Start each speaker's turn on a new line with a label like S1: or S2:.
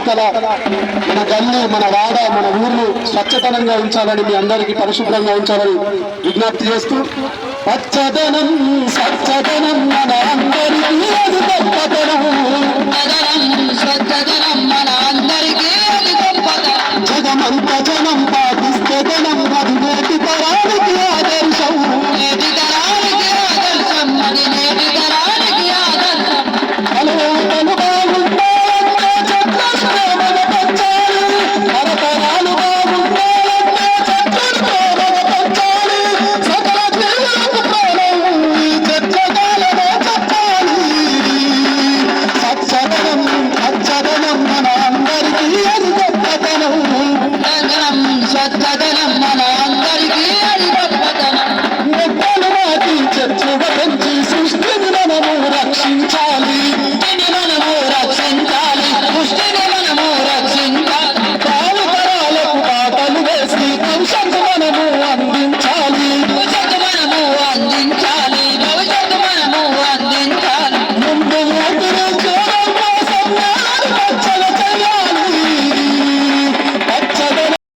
S1: కార్యకర్తల మన గల్లీ మన వాడ మన ఊర్లు స్వచ్ఛతనంగా ఉంచాలని మీ అందరికీ పరిశుభ్రంగా ఉంచాలని విజ్ఞప్తి చేస్తూ పచ్చదనం స్వచ్ఛతనం మన అందరికీ అది మన
S2: అందరికీ జగమంత జనం పాటిస్తే